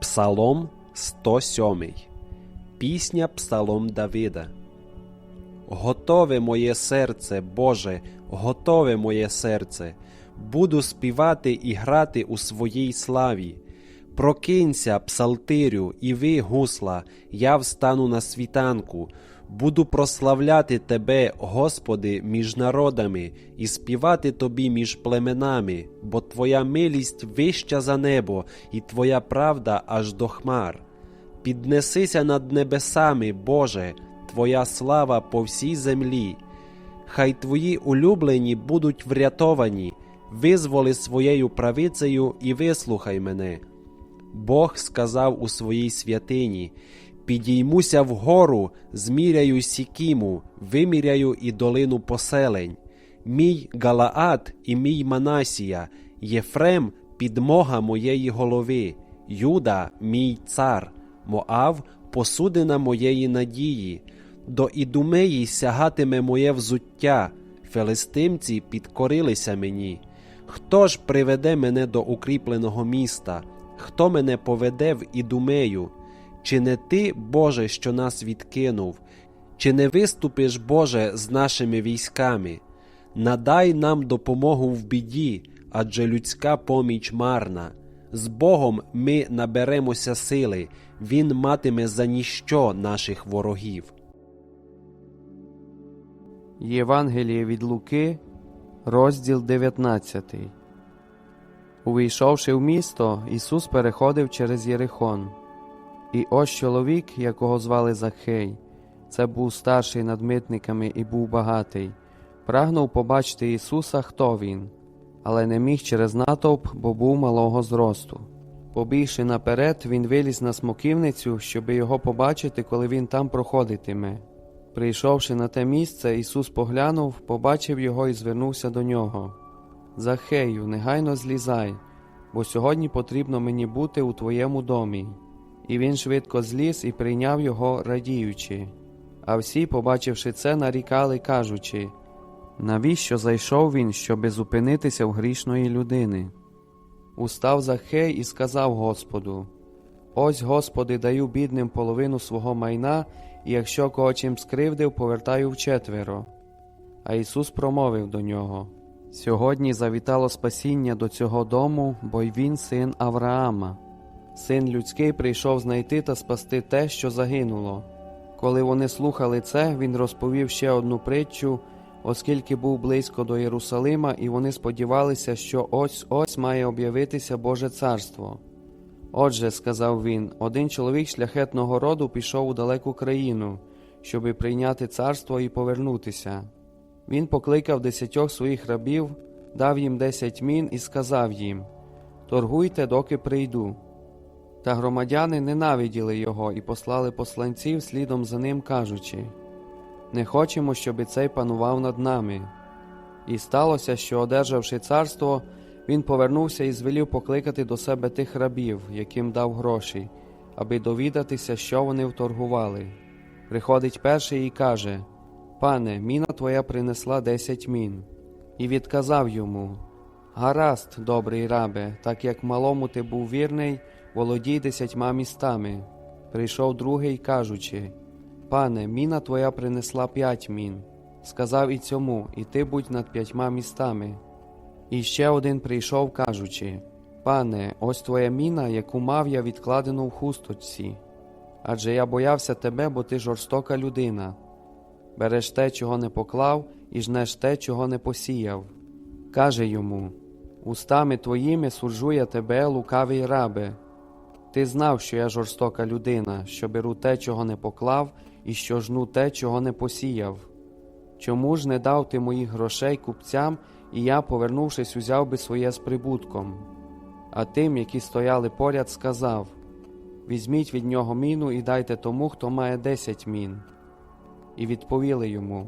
Псалом 107. Пісня Псалом Давида. Готове моє серце, Боже, готове моє серце. Буду співати і грати у своїй славі. Прокинься, псалтирю, і ви, гусла, я встану на світанку. Буду прославляти Тебе, Господи, між народами, і співати Тобі між племенами, бо Твоя милість вища за небо, і Твоя правда аж до хмар. Піднесися над небесами, Боже, Твоя слава по всій землі. Хай Твої улюблені будуть врятовані, визволи своєю правицею і вислухай мене. Бог сказав у своїй святині: Підіймуся вгору, зміряю сікіму, виміряю і долину поселень. Мій Галаат і мій Манасія, Єфрем підмога моєї голови, Юда, мій цар, Моав посудина моєї надії. До Ідумеї сягатиме моє взуття, филистимці підкорилися мені. Хто ж приведе мене до укріпленого міста? Хто мене поведе в Ідумею? Чи не ти, Боже, що нас відкинув? Чи не виступиш, Боже, з нашими військами? Надай нам допомогу в біді, адже людська поміч марна. З Богом ми наберемося сили, Він матиме за ніщо наших ворогів. Євангеліє від Луки, розділ 19. Увійшовши в місто, Ісус переходив через Єрихон. І ось чоловік, якого звали Захей, це був старший над митниками і був багатий, прагнув побачити Ісуса, хто він, але не міг через натовп, бо був малого зросту. Побігши наперед, він виліз на смоківницю, щоби його побачити, коли він там проходитиме. Прийшовши на те місце, Ісус поглянув, побачив його і звернувся до нього. Захею, негайно злізай, бо сьогодні потрібно мені бути у твоєму домі. І він швидко зліз і прийняв його, радіючи. А всі, побачивши це, нарікали, кажучи навіщо зайшов він, щоби зупинитися в грішної людини? Устав Захей і сказав Господу: Ось, Господи, даю бідним половину свого майна, і якщо кого чим скривдив, повертаю вчетверо. А Ісус промовив до нього: Сьогодні завітало спасіння до цього дому, бо й він син Авраама. Син людський прийшов знайти та спасти те, що загинуло. Коли вони слухали це, він розповів ще одну притчу, оскільки був близько до Єрусалима, і вони сподівалися, що ось ось має об'явитися Боже царство. Отже, сказав він, один чоловік шляхетного роду пішов у далеку країну, щоби прийняти царство і повернутися. Він покликав десятьох своїх рабів, дав їм десять мін і сказав їм: Торгуйте, доки прийду. Та громадяни ненавиділи його і послали посланців слідом за ним, кажучи Не хочемо, щоби цей панував над нами. І сталося, що, одержавши царство, він повернувся і звелів покликати до себе тих рабів, яким дав гроші, аби довідатися, що вони вторгували. Приходить перший і каже Пане, міна твоя принесла десять мін. І відказав йому Гаразд, добрий рабе, так як малому ти був вірний, володій десятьма містами. Прийшов другий, кажучи Пане, міна твоя принесла п'ять мін. Сказав і цьому, і ти будь над п'ятьма містами. І ще один прийшов, кажучи Пане, ось твоя міна, яку мав я відкладену в хусточці. Адже я боявся тебе, бо ти жорстока людина. Береш те, чого не поклав, і жнеш те, чого не посіяв. Каже йому Устами твоїми суджу я тебе, лукавий рабе. Ти знав, що я жорстока людина, що беру те, чого не поклав, і що жну те, чого не посіяв. Чому ж не дав ти моїх грошей купцям, і я, повернувшись, узяв би своє з прибутком? А тим, які стояли поряд, сказав Візьміть від нього міну і дайте тому, хто має десять мін. І відповіли йому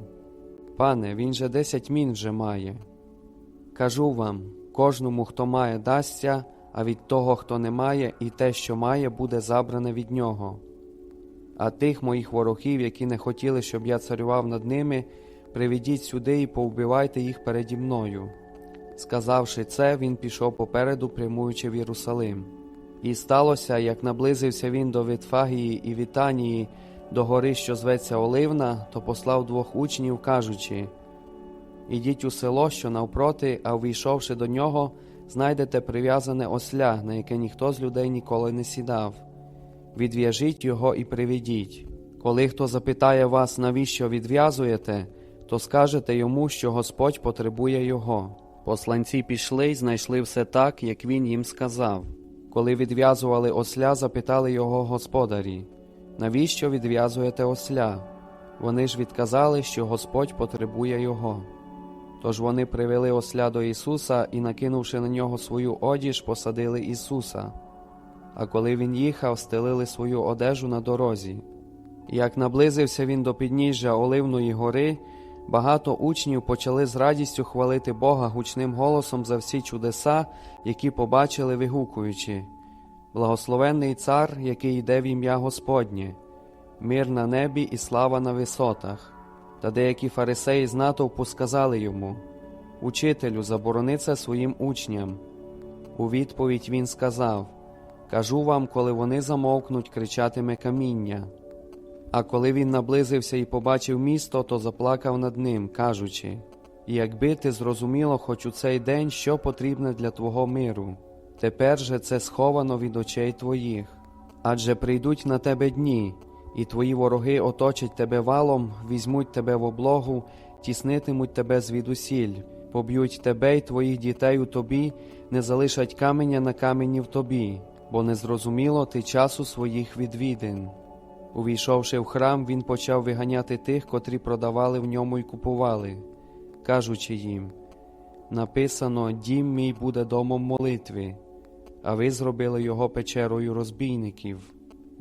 Пане, він же десять мін вже має. Кажу вам кожному, хто має, дасться, а від того, хто не має, і те, що має, буде забране від нього. А тих моїх ворогів, які не хотіли, щоб я царював над ними, приведіть сюди і повбивайте їх переді мною. Сказавши це, він пішов попереду, прямуючи в Єрусалим. І сталося, як наблизився він до Витфагії і Вітанії, до гори, що зветься Оливна, то послав двох учнів, кажучи: Ідіть у село, що навпроти, а увійшовши до нього, знайдете прив'язане осля, на яке ніхто з людей ніколи не сідав. Відв'яжіть його і приведіть. Коли хто запитає вас, навіщо відв'язуєте, то скажете йому, що Господь потребує його. Посланці пішли й знайшли все так, як він їм сказав. Коли відв'язували осля, запитали його господарі, навіщо відв'язуєте осля? Вони ж відказали, що Господь потребує його. Тож вони привели осля до Ісуса і, накинувши на нього свою одіж, посадили Ісуса. А коли він їхав, стелили свою одежу на дорозі. Як наблизився він до підніжжя Оливної гори, багато учнів почали з радістю хвалити Бога гучним голосом за всі чудеса, які побачили, вигукуючи: Благословенний цар, який йде в ім'я Господнє, мир на небі і слава на висотах. Та деякі фарисеї з натовпу сказали йому: Учителю, заборони це своїм учням. У відповідь він сказав: Кажу вам, коли вони замовкнуть, кричатиме каміння. А коли він наблизився і побачив місто, то заплакав над ним, кажучи: Якби ти зрозуміло хоч у цей день, що потрібне для твого миру, тепер же це сховано від очей твоїх. Адже прийдуть на тебе дні, і твої вороги оточать тебе валом, візьмуть тебе в облогу, тіснитимуть тебе звідусіль, поб'ють тебе й твоїх дітей у тобі, не залишать каменя на камені в тобі, бо не зрозуміло ти часу своїх відвідин. Увійшовши в храм, він почав виганяти тих, котрі продавали в ньому й купували, кажучи їм: написано, дім мій буде домом молитви, а ви зробили його печерою розбійників,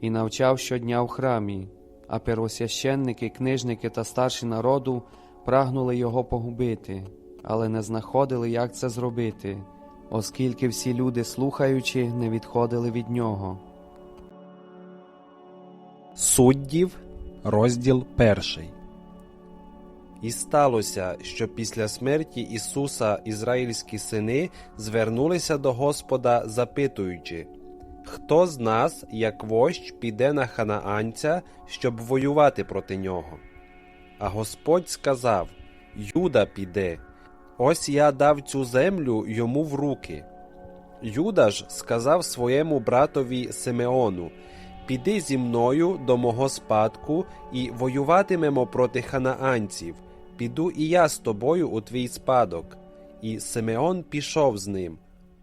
і навчав щодня в храмі, а первосвященники, книжники та старші народу прагнули його погубити, але не знаходили, як це зробити, оскільки всі люди, слухаючи, не відходили від нього. Суддів, розділ перший. І сталося, що після смерті Ісуса ізраїльські сини звернулися до Господа, запитуючи, Хто з нас, як вождь, піде на ханаанця, щоб воювати проти нього? А Господь сказав: Юда піде, ось я дав цю землю йому в руки. Юда ж сказав своєму братові Симеону: Піди зі мною до мого спадку і воюватимемо проти ханаанців. Піду і я з тобою у твій спадок. І Симеон пішов з ним.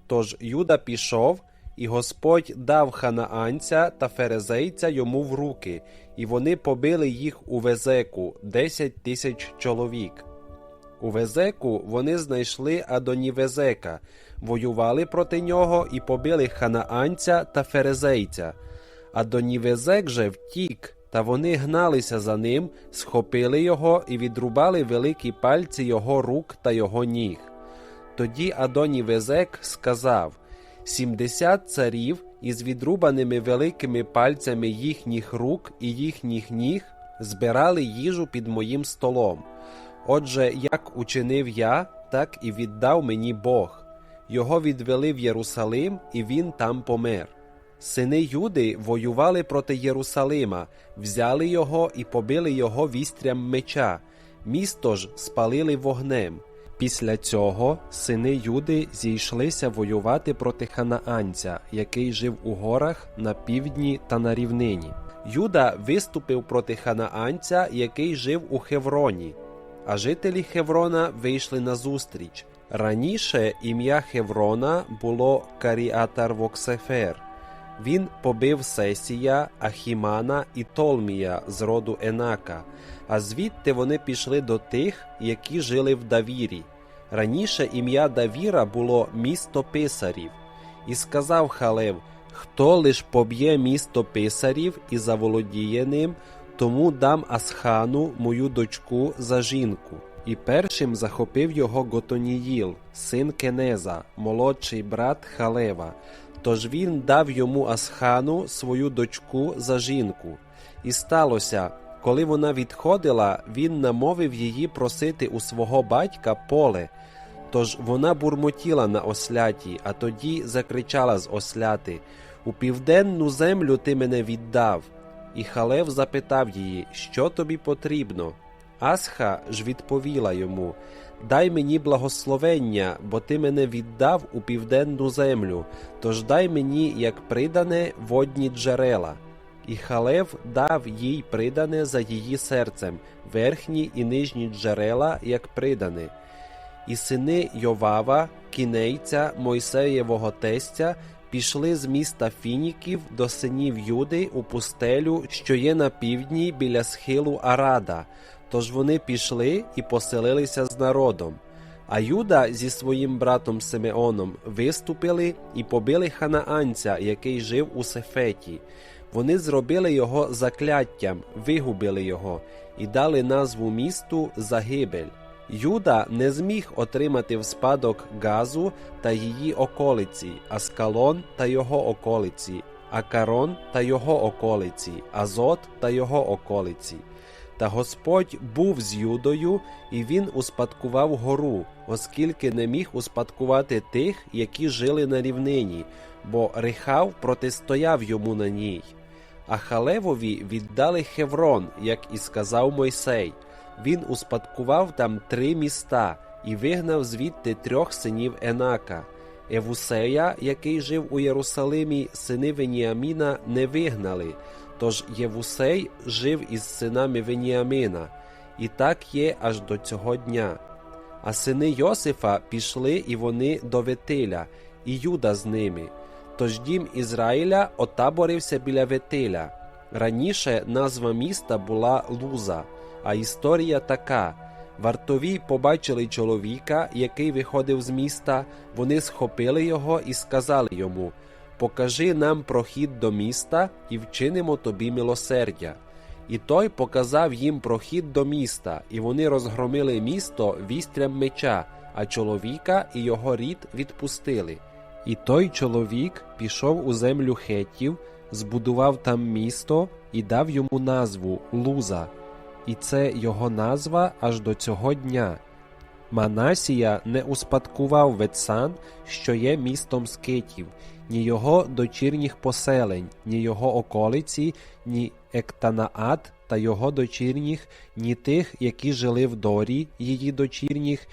Тож Юда пішов, і Господь дав ханаанця та ферезейця йому в руки, і вони побили їх у Везеку десять тисяч чоловік. У Везеку вони знайшли Адонівезека, воювали проти нього і побили ханаанця та ферезейця. Адонівезек же втік, та вони гналися за ним, схопили його і відрубали великі пальці його рук та його ніг. Тоді Адонівезек сказав сімдесят царів із відрубаними великими пальцями їхніх рук і їхніх ніг збирали їжу під моїм столом. Отже, як учинив я, так і віддав мені Бог. Його відвели в Єрусалим, і він там помер. Сини Юди воювали проти Єрусалима, взяли його і побили його вістрям меча, місто ж спалили вогнем. Після цього сини Юди зійшлися воювати проти ханаанця, який жив у горах на півдні та на рівнині. Юда виступив проти ханаанця, який жив у Хевроні, а жителі Хеврона вийшли на зустріч. Раніше ім'я Хеврона було Каріатарвоксефер. Він побив Сесія, Ахімана і Толмія з роду Енака, а звідти вони пішли до тих, які жили в Давірі. Раніше ім'я Давіра було місто писарів. І сказав Халев: Хто лиш поб'є місто писарів і заволодіє ним, тому дам Асхану, мою дочку, за жінку. І першим захопив його Готоніїл, син Кенеза, молодший брат Халева. Тож він дав йому Асхану свою дочку за жінку. І сталося, коли вона відходила, він намовив її просити у свого батька поле. Тож вона бурмотіла на осляті, а тоді закричала з осляти У південну землю ти мене віддав. І Халев запитав її, що тобі потрібно. Асха ж відповіла йому: Дай мені благословення, бо ти мене віддав у південну землю, тож дай мені, як придане, водні джерела. І Халев дав їй придане за її серцем, верхні і нижні джерела, як придане. І сини Йовава, кінейця, Мойсеєвого тестя, пішли з міста Фініків до синів Юди у пустелю, що є на півдні біля схилу Арада. Тож вони пішли і поселилися з народом. А Юда зі своїм братом Симеоном виступили і побили ханаанця, який жив у Сефеті. Вони зробили його закляттям, вигубили його і дали назву місту Загибель. Юда не зміг отримати в спадок Газу та її околиці, Аскалон та його околиці, Акарон та його околиці, Азот та його околиці. Та Господь був з Юдою, і він успадкував гору, оскільки не міг успадкувати тих, які жили на рівнині, бо Рихав протистояв йому на ній. А Халевові віддали Хеврон, як і сказав Мойсей. Він успадкував там три міста і вигнав звідти трьох синів Енака. Евусея, який жив у Єрусалимі, сини Веніаміна не вигнали. Тож Євусей жив із синами Веніамина, і так є аж до цього дня. А сини Йосифа пішли і вони до Ветиля, і Юда з ними. Тож дім Ізраїля отаборився біля Ветиля. Раніше назва міста була Луза, а історія така. Вартові побачили чоловіка, який виходив з міста, вони схопили його і сказали йому Покажи нам прохід до міста і вчинимо тобі милосердя. І той показав їм прохід до міста, і вони розгромили місто вістрям меча, а чоловіка і його рід відпустили. І той чоловік пішов у землю хетів, збудував там місто і дав йому назву Луза. І це його назва аж до цього дня. Манасія не успадкував Ветсан, що є містом скитів, ні його дочірніх поселень, ні його околиці, ні Ектанаат та його дочірніх, ні тих, які жили в Дорі, її дочірніх,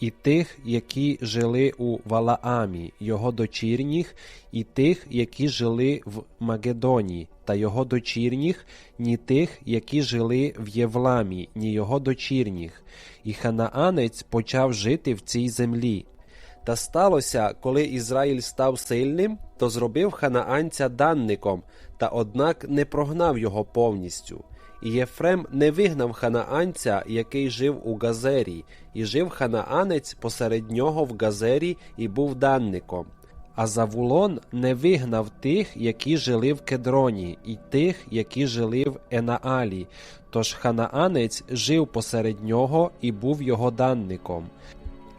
і тих, які жили у Валаамі, його дочірніх, і тих, які жили в Магедоні, та його дочірніх, ні тих, які жили в Євламі, ні його дочірніх. І ханаанець почав жити в цій землі. Та сталося, коли Ізраїль став сильним, то зробив ханаанця данником, та однак не прогнав його повністю. І Єфрем не вигнав ханаанця, який жив у Газері, і жив ханаанець посеред нього в Газері і був данником. А Завулон не вигнав тих, які жили в Кедроні, і тих, які жили в Енаалі. Тож ханаанець жив посеред нього і був його данником.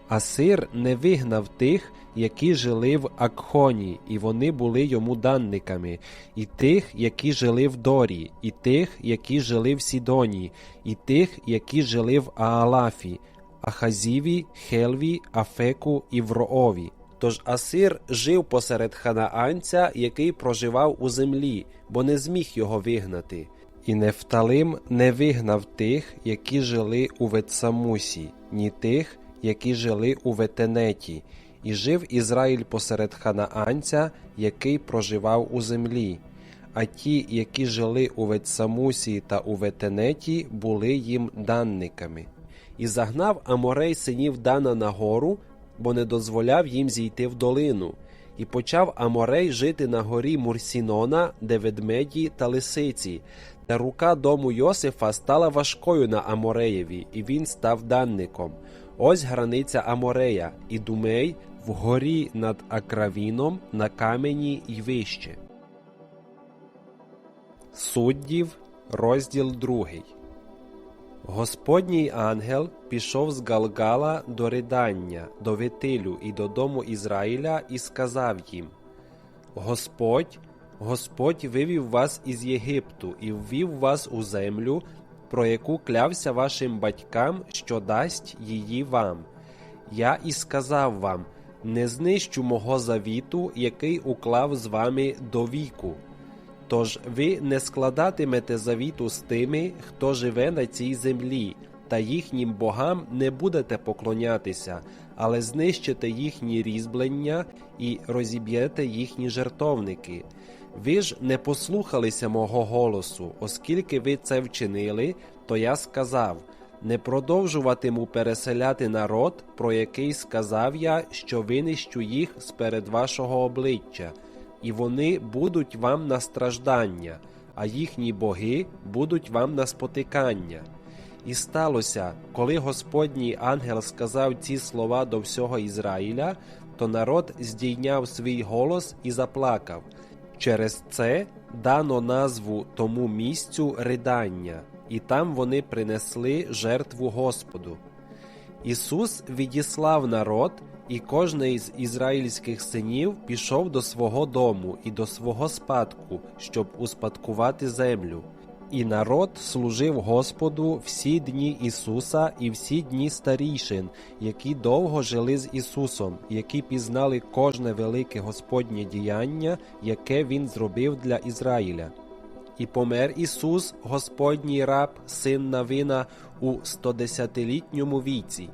Асир не вигнав тих, які жили в Акхоні, і вони були йому данниками, і тих, які жили в Дорі, і тих, які жили в Сідоні, і тих, які жили в Аалафі, Ахазіві, Хелві, Афеку і Вроові. Тож Асир жив посеред ханаанця, який проживав у землі, бо не зміг його вигнати. І Нефталим не вигнав тих, які жили у Ветсамусі, ні тих, які жили у Ветенеті, і жив Ізраїль посеред ханаанця, який проживав у землі. А ті, які жили у Ветсамусі та у Ветенеті, були їм данниками. І загнав Аморей синів Дана на гору, бо не дозволяв їм зійти в долину. І почав Аморей жити на горі Мурсінона, де ведмеді та лисиці. Та рука дому Йосифа стала важкою на Амореєві, і він став данником. Ось границя Аморея, і Думей вгорі над Акравіном на камені й вище. Суддів, розділ другий. Господній ангел пішов з Галгала до ридання, до Витилю і до дому Ізраїля і сказав їм: Господь, Господь вивів вас із Єгипту і ввів вас у землю, про яку клявся вашим батькам, що дасть її вам. Я і сказав вам: не знищу мого завіту, який уклав з вами до віку. Тож ви не складатимете завіту з тими, хто живе на цій землі, та їхнім богам не будете поклонятися, але знищите їхні різьблення і розіб'єте їхні жертовники. Ви ж не послухалися мого голосу, оскільки ви це вчинили, то я сказав: не продовжуватиму переселяти народ, про який сказав я, що винищу їх сперед вашого обличчя, і вони будуть вам на страждання, а їхні боги будуть вам на спотикання. І сталося, коли Господній ангел сказав ці слова до всього Ізраїля, то народ здійняв свій голос і заплакав. Через це дано назву тому місцю ридання, і там вони принесли жертву Господу. Ісус відіслав народ, і кожний з ізраїльських синів пішов до свого дому і до свого спадку, щоб успадкувати землю. І народ служив Господу всі дні Ісуса і всі дні старішин, які довго жили з Ісусом, які пізнали кожне велике Господнє діяння, яке Він зробив для Ізраїля. І помер Ісус, Господній раб, син Навина, у 110-літньому віці.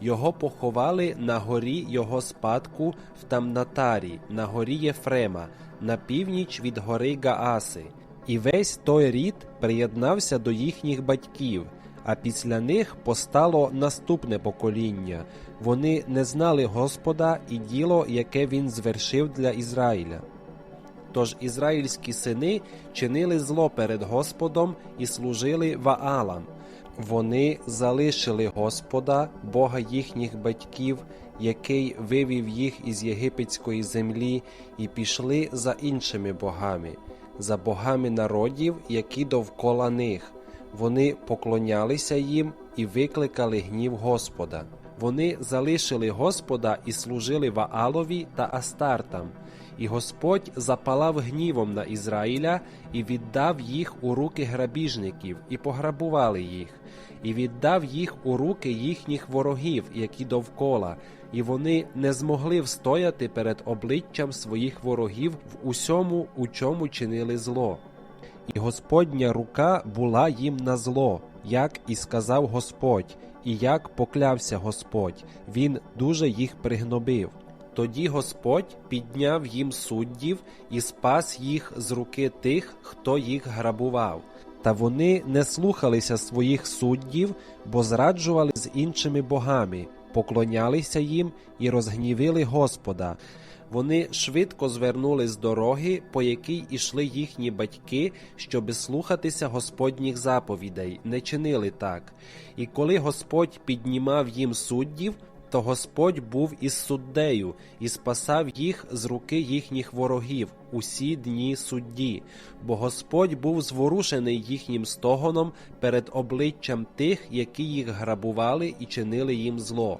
Його поховали на горі його спадку в Тамнатарі, на горі Єфрема, на північ від гори Гааси. І весь той рід приєднався до їхніх батьків, а після них постало наступне покоління. Вони не знали Господа і діло, яке він звершив для Ізраїля. Тож ізраїльські сини чинили зло перед Господом і служили Ваалам. Вони залишили Господа, Бога їхніх батьків, який вивів їх із єгипетської землі, і пішли за іншими богами, за богами народів, які довкола них. Вони поклонялися їм і викликали гнів Господа. Вони залишили Господа і служили Ваалові та Астартам. І Господь запалав гнівом на Ізраїля і віддав їх у руки грабіжників, і пограбували їх, і віддав їх у руки їхніх ворогів, які довкола, і вони не змогли встояти перед обличчям своїх ворогів в усьому, у чому чинили зло. І Господня рука була їм на зло, як і сказав Господь, і як поклявся Господь, він дуже їх пригнобив. Тоді Господь підняв їм суддів і спас їх з руки тих, хто їх грабував. Та вони не слухалися своїх суддів, бо зраджували з іншими богами, поклонялися їм і розгнівили Господа. Вони швидко звернули з дороги, по якій ішли їхні батьки, щоби слухатися Господніх заповідей, не чинили так. І коли Господь піднімав їм суддів, то Господь був із суддею і спасав їх з руки їхніх ворогів усі дні судді, бо Господь був зворушений їхнім стогоном перед обличчям тих, які їх грабували і чинили їм зло.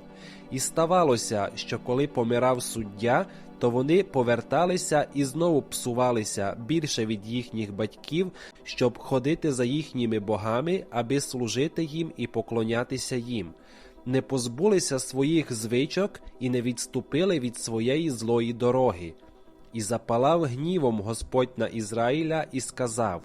І ставалося, що коли помирав суддя, то вони поверталися і знову псувалися більше від їхніх батьків, щоб ходити за їхніми богами, аби служити їм і поклонятися їм не позбулися своїх звичок і не відступили від своєї злої дороги. І запалав гнівом Господь на Ізраїля і сказав: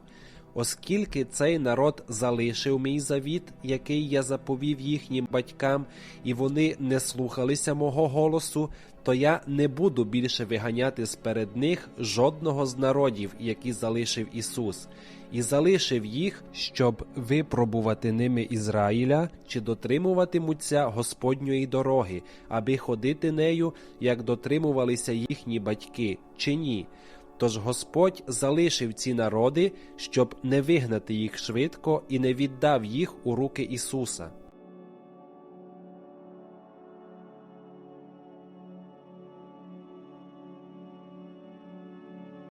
Оскільки цей народ залишив мій завіт, який я заповів їхнім батькам, і вони не слухалися мого голосу, то я не буду більше виганяти сперед них жодного з народів, які залишив Ісус, і залишив їх, щоб випробувати ними Ізраїля, чи дотримуватимуться Господньої дороги, аби ходити нею, як дотримувалися їхні батьки, чи ні. Тож Господь залишив ці народи, щоб не вигнати їх швидко і не віддав їх у руки Ісуса.